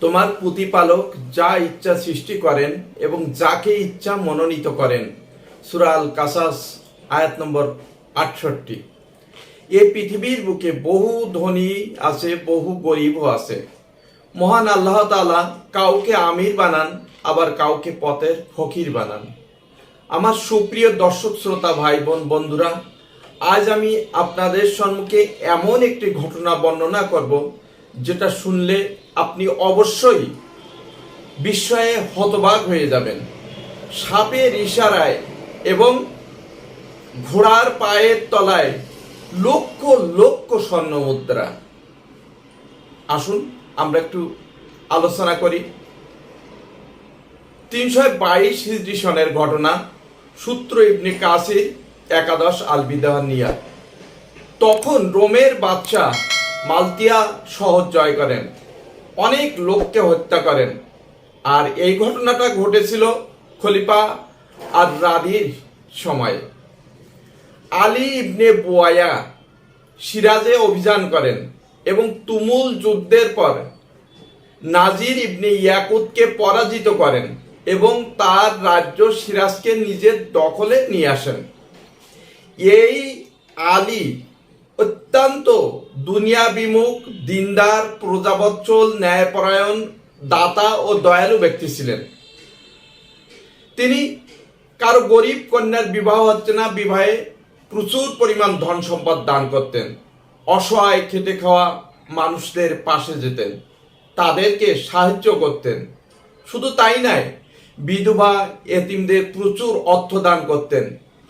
তোমার প্রতিপালক যা ইচ্ছা সৃষ্টি করেন এবং যাকে ইচ্ছা মনোনীত করেন। সুরাল কাসাস আয়াত নম্বর আটষট্টি। এই পৃথিবীর বুকে বহু ধনী আছে, বহু গরিবও আছে। মহান আল্লাহ তাআলা কাউকে আমির বানান, আবার কাউকে পথের ফকির বানান। আমার সুপ্রিয় দর্শক, শ্রোতা ভাই বোন বন্ধুরা, আজ আমি আপনাদের সম্মুখে এমন একটি ঘটনা বর্ণনা করব, যেটা শুনলে আপনি অবশ্যই বিস্ময়ে হতবাক হয়ে যাবেন। সাপের ইশারায় এবং ঘোড়ার পায়ের তলায় লক্ষ লক্ষ স্বর্ণ মুদ্রা। আসুন, আমরা একটু আলোচনা করি। তিনশো বাইশ হিজরি সনের ঘটনা, সূত্র ইবনে কাসির একাদশ আলবিদানিয়া তখন রোমের বাদশা মালতিয়া শহর জয় করেন। অনেক লোককে হত্যা করেন। আর এই ঘটনাটা ঘটেছিল খলিফা আর রাদির সময়ে। আলী ইবনে বুয়ায়া সিরাজে অভিযান করেন এবং তুমুল যুদ্ধের পর নাজির ইবনে ইয়াকুতকে পরাজিত করেন এবং তার রাজ্য সিরাজকে নিজের দখলে নিয়ে আসেন। এই আলী অত্যন্ত দুনিয়া বিমুখ দিনদার, প্রজাবৎসল, ন্যায়পরায়ণ, দাতা ও দয়ালু ব্যক্তি ছিলেন। তিনি কারও গরিব কন্যার বিবাহ হচ্ছে না, বিবাহে প্রচুর পরিমাণ ধন সম্পদ দান করতেন। অসহায়, খেটে খাওয়া মানুষদের পাশে যেতেন। তাদেরকে সাহায্য করতেন। শুধু তাই নয়, বিধবা, এতিমদের প্রচুর অর্থ দান করতেন।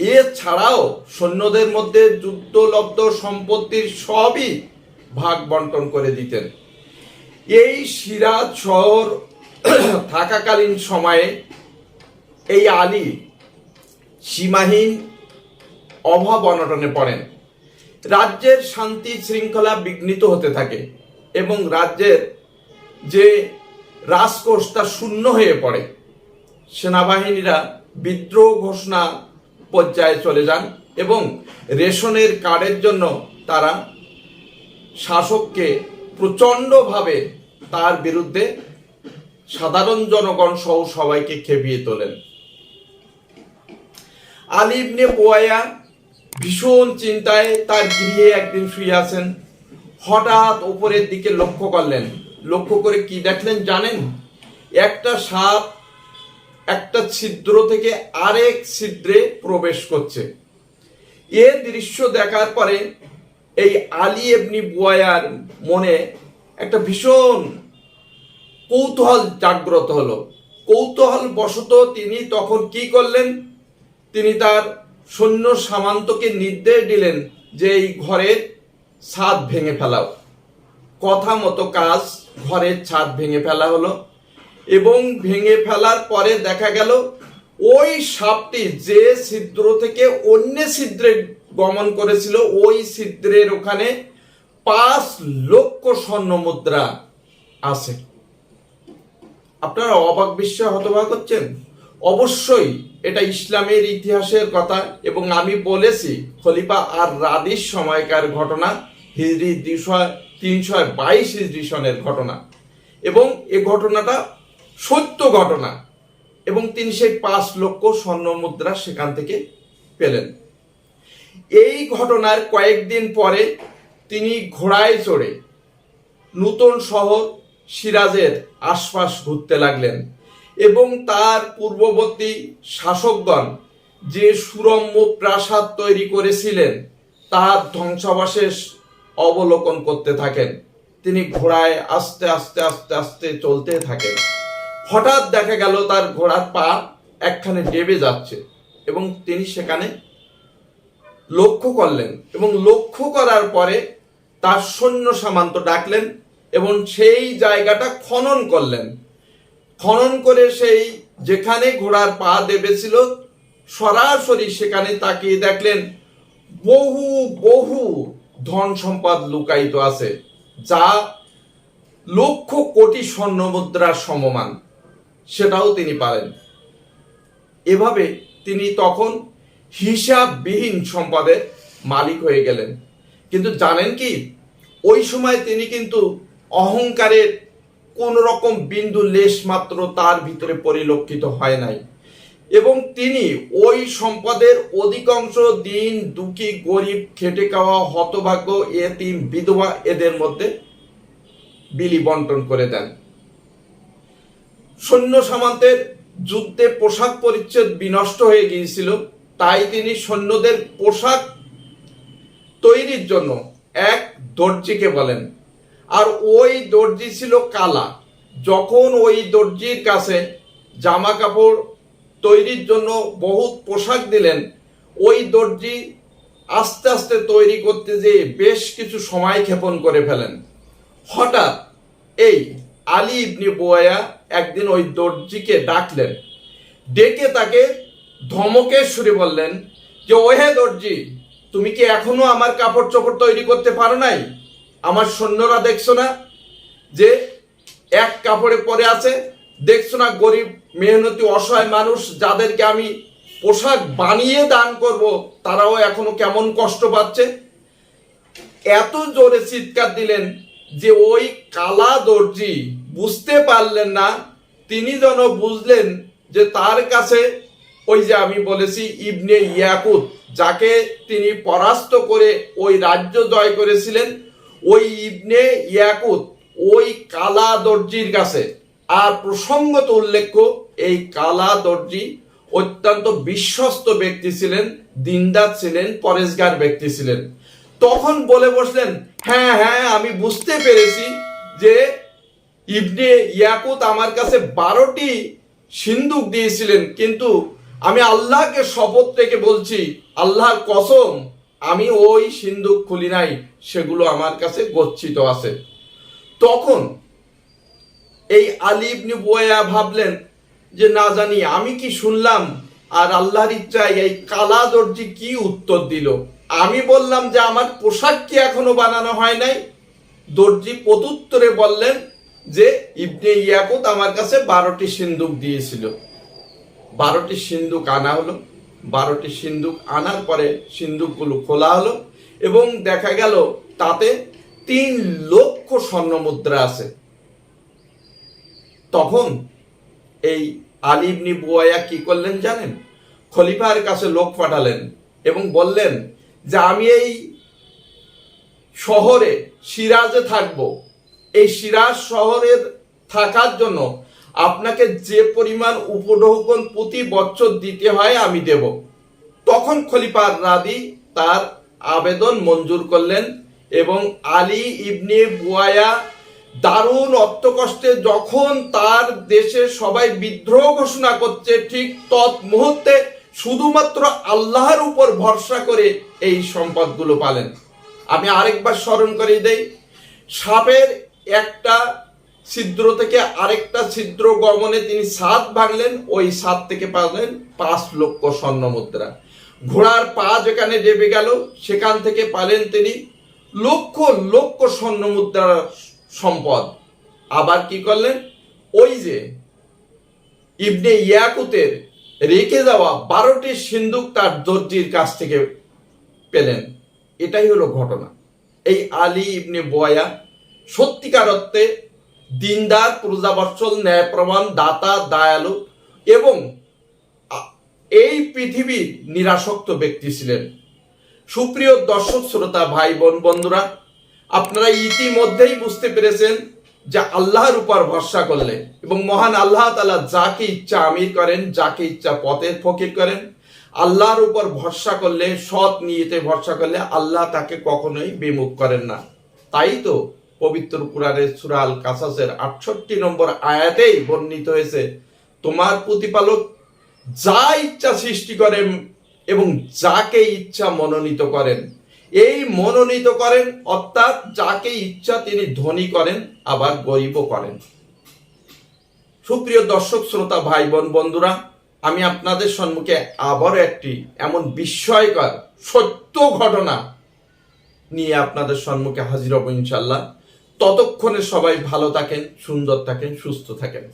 এছাড়াও সৈন্যদের মধ্যে যুদ্ধলব্ধ সম্পত্তির সবই ভাগ বন্টন করে দিতেন। এই সিরাজ শহর থাকাকালীন সময়ে এই আলী সীমাহীন অভাব অনটনে পড়েন। রাজ্যের শান্তি শৃঙ্খলা বিঘ্নিত হতে থাকে এবং রাজ্যের যে রাজকোষ তা শূন্য হয়ে পড়ে। সেনাবাহিনীরা বিদ্রোহ ঘোষণা পর্যায়ে চলে যান এবং রেশনের কার্ডের জন্য তারা শাসককে প্রচণ্ডভাবে তার বিরুদ্ধে সাধারণ জনগণ সহ সবাইকে খেপিয়ে তোলেন। আলী ইবনে পোয়া ভীষণ চিন্তায় তার গৃহে একদিন শুয়ে আছেন হঠাৎ ওপরের দিকে লক্ষ্য করলেন। লক্ষ্য করে কি দেখলেন জানেন? একটা সাপ একটা ছিদ্র থেকে আরেক ছিদ্রে প্রবেশ করছে। এ দৃশ্য দেখার পরে এই আলী এবনি বুয়ার মনে একটা ভীষণ কৌতূহল জাগ্রত হলো। কৌতূহল বশত তিনি তখন কি করলেন? তিনি তার সৈন্য সামান্তকে নির্দেশ দিলেন যে এই ঘরের ছাদ ভেঙে ফেলাও। কথা মতো কাজ ঘরের ছাদ ভেঙে ফেলা হলো। এবং ভেঙে ফেলার পরে দেখা গেল, ওই সাপটি যে ছিদ্র থেকে অন্য ছিদ্রে গমন করেছিল, ওই ছিদ্রের ওখানে পাঁচ লক্ষ স্বর্ণ মুদ্রা আছে। আপনারা অবাক বিস্ময় হতবাক হচ্ছেন? অবশ্যই এটা ইসলামের ইতিহাসের কথা এবং আমি বলেছি, খলিফা আর রাদির সময়কার ঘটনা, হিজরি দুশো তিনশো বাইশ হিজরি সনের ঘটনা। এবং এ ঘটনাটা সত্য ঘটনা এবং তিনি সেই পাঁচ লক্ষ স্বর্ণ মুদ্রা সেখান থেকে পেলেন। এই ঘটনার কয়েকদিন পরে তিনি ঘোড়ায় চড়ে নূতন শহর সিরাজের আশপাশ ঘুরতে লাগলেন এবং তার পূর্ববর্তী শাসকগণ যে সুরম্য প্রাসাদ তৈরি করেছিলেন তার ধ্বংসাবশেষ অবলোকন করতে থাকেন। তিনি ঘোড়ায় আস্তে আস্তে আস্তে আস্তে চলতে থাকেন। হঠাৎ দেখা গেল তার ঘোড়ার পা একখানে ডেবে যাচ্ছে এবং তিনি সেখানে লক্ষ্য করলেন এবং লক্ষ্য করার পরে তার সৈন্য সামান্ত ডাকলেন এবং সেই জায়গাটা খনন করলেন। খনন করে সেই যেখানে ঘোড়ার পা দেবেছিল সরাসরি সেখানে তাকিয়ে দেখলেন বহু বহু ধন সম্পদ লুকায়িত আছে, যা লক্ষ কোটি স্বর্ণ মুদ্রার সমমান। সেটাও তিনি পারেন। এভাবে তিনি তখন হিসাববিহীন সম্পদের মালিক হয়ে গেলেন। কিন্তু জানেন কি, ওই সময় তিনি কিন্তু অহংকারের কোন রকম বিন্দু লেশ মাত্র তার ভিতরে পরিলক্ষিত হয় নাই। এবং তিনি ওই সম্পদের অধিকাংশ দিন দুঃখী, গরিব, খেটে খাওয়া, হতভাগ্য এতিম, বিধবা এদের মধ্যে বিলি বন্টন করে দেন। সৈন্য সামন্তের যুদ্ধে পোশাক পরিচ্ছদ বিনষ্ট হয়ে গিয়েছিল। তাই তিনি সৈন্যদের পোশাক তৈরির জন্য এক দর্জিকে বলেন। আর ওই দর্জি ছিল কালা। যখন ওই দর্জির কাছে জামা কাপড় তৈরির জন্য বহুত পোশাক দিলেন, ওই দর্জি আস্তে আস্তে তৈরি করতে যেয়ে বেশ কিছু সময় ক্ষেপণ করে ফেলেন। হঠাৎ এই আলী ইবনি বোয়া একদিন ওই দর্জিকে ডাকলেন। ডেকে তাকে ধমকের সুরে বললেন যে, ওহে দর্জি, তুমি কি এখনও আমার কাপড় চোপড় তৈরি করতে পারো নাই? আমার সৈন্যরা দেখছ না যে এক কাপড়ে পরে আছে? দেখছ না গরিব, মেহনতি, অসহায় মানুষ যাদেরকে আমি পোশাক বানিয়ে দান করব, তারাও এখনও কেমন কষ্ট পাচ্ছে? এত জোরে চিৎকার দিলেন যে, ওই কালা দর্জি বুঝতে পারলেন না, তিনি যেন বুঝলেন যে তার কাছে ওই যে আমি বলেছি ইবনে ইয়াকুত, যাকে তিনি পরাস্ত করে ওই রাজ্য জয় করেছিলেন, ওই ইবনে ইয়াকুত ওই কালা দর্জির কাছে। আর প্রসঙ্গত উল্লেখ্য, এই কালা দর্জি অত্যন্ত বিশ্বস্ত ব্যক্তি ছিলেন, দিনদার ছিলেন, পরেশগার ব্যক্তি ছিলেন। তখন বলে বসলেন হ্যাঁ হ্যাঁ আমি বুঝতে পেরেছি যে ইবনে ইয়াকুত আমার কাছে বারোটি সিন্দুক দিয়েছিলেন, কিন্তু আমি আল্লাহকে শপথ থেকে বলছি, আল্লাহর কসম, আমি ওই সিন্দুক খুলি নাই, সেগুলো আমার কাছে গচ্ছিত আছে। তখন এই আলী ইবনে বুয়া ভাবলেন যে, না জানি, আমি কি শুনলাম আর আল্লাহর ইচ্ছায় এই কালা দর্জি কি উত্তর দিল? আমি বললাম যে, আমার পোশাক কি এখনও বানানো হয় নাই? দর্জি প্রত্যুত্তরে বললেন যে ইবনে ইয়াকুত আমার কাছে বারোটি সিন্দুক দিয়েছিল। বারোটি সিন্দুক আনা হলো। বারোটি সিন্দুক আনার পরে সিন্দুকগুলো খোলা হলো এবং দেখা গেল তাতে তিন লক্ষ স্বর্ণ মুদ্রা আছে। তখন এই আলিবনি বুয়াইয়া কি করলেন জানেন? খলিফার কাছে লোক পাঠালেন এবং বললেন যে, আমি এই শহরে সিরাজে থাকব। এই সিরাজ শহরের থাকার জন্য আপনাকে যে পরিমাণ উপঢৌকন প্রতি বছর দিতে হয় আমি দেব। তখন খলিফার রাদি তার আবেদন মঞ্জুর করলেন এবং আলী ইবনে বুয়ায়া দারুণ অর্থকষ্টে যখন তার দেশে সবাই বিদ্রোহ ঘোষণা করছে, ঠিক তৎ মুহূর্তে শুধুমাত্র আল্লাহর উপর ভরসা করে এই সম্পদগুলো পালেন। আমি আরেকবার স্মরণ করে দেই, সাপের একটা ছিদ্র থেকে আরেকটা ছিদ্র গমনে তিনি সাত ভাঙলেন, ওই সাত থেকে পালেন পাঁচ লক্ষ স্বর্ণ মুদ্রা। ঘোড়ার পা যেখানে ডেবে গেল, সেখান থেকে পালেন তিনি লক্ষ লক্ষ স্বর্ণ মুদ্রার সম্পদ। আবার কি করলেন? ওই যে ইবনে ইয়াকুতের রেখে যাওয়া বারোটি সিন্ধুক তার দর্জির কাছ থেকে পেলেন। এটাই হলো ঘটনা। এই আলী ইবনে বয়া সত্যিকার অর্থে দিনদার, প্রজাবৎসল, ন্যায়প্রমাণ, দাতা, দয়ালু এবং এই পৃথিবীর নিরাসক্ত ব্যক্তি ছিলেন। সুপ্রিয় দর্শক, শ্রোতা, ভাই, বোন, বন্ধুরা, আপনারা ইতিমধ্যেই বুঝতে পেরেছেন যে আল্লাহর উপর ভরসা করলে এবং মহান আল্লাহ তালা যাকে ইচ্ছা আমির করেন, যাকে ইচ্ছা পথের ফকির করেন, আল্লাহর উপর ভরসা করলে, সৎ নিয়েতে ভরসা করলে আল্লাহ তাকে কখনোই বিমুখ করেন না। তাই তো পবিত্র কুরআনের সূরা আল কাসাসের আটষট্টি নম্বর আয়াতেই বর্ণিত হয়েছে, তোমার প্রতিপালক যা ইচ্ছা সৃষ্টি করেন এবং যাকে ইচ্ছা মনোনীত করেন, এই মনোনীত করেন, অর্থাৎ যাকে ইচ্ছা তিনি ধনী করেন, আবার গরিবও করেন। সুপ্রিয় দর্শক, শ্রোতা ভাই বোন বন্ধুরা, আমি আপনাদের সম্মুখে আবারও একটি এমন বিস্ময়কর সত্য ঘটনা নিয়ে আপনাদের সম্মুখে হাজির হব ইনশাল্লাহ ততক্ষণে সবাই ভালো থাকেন সুন্দর থাকেন সুস্থ থাকেন।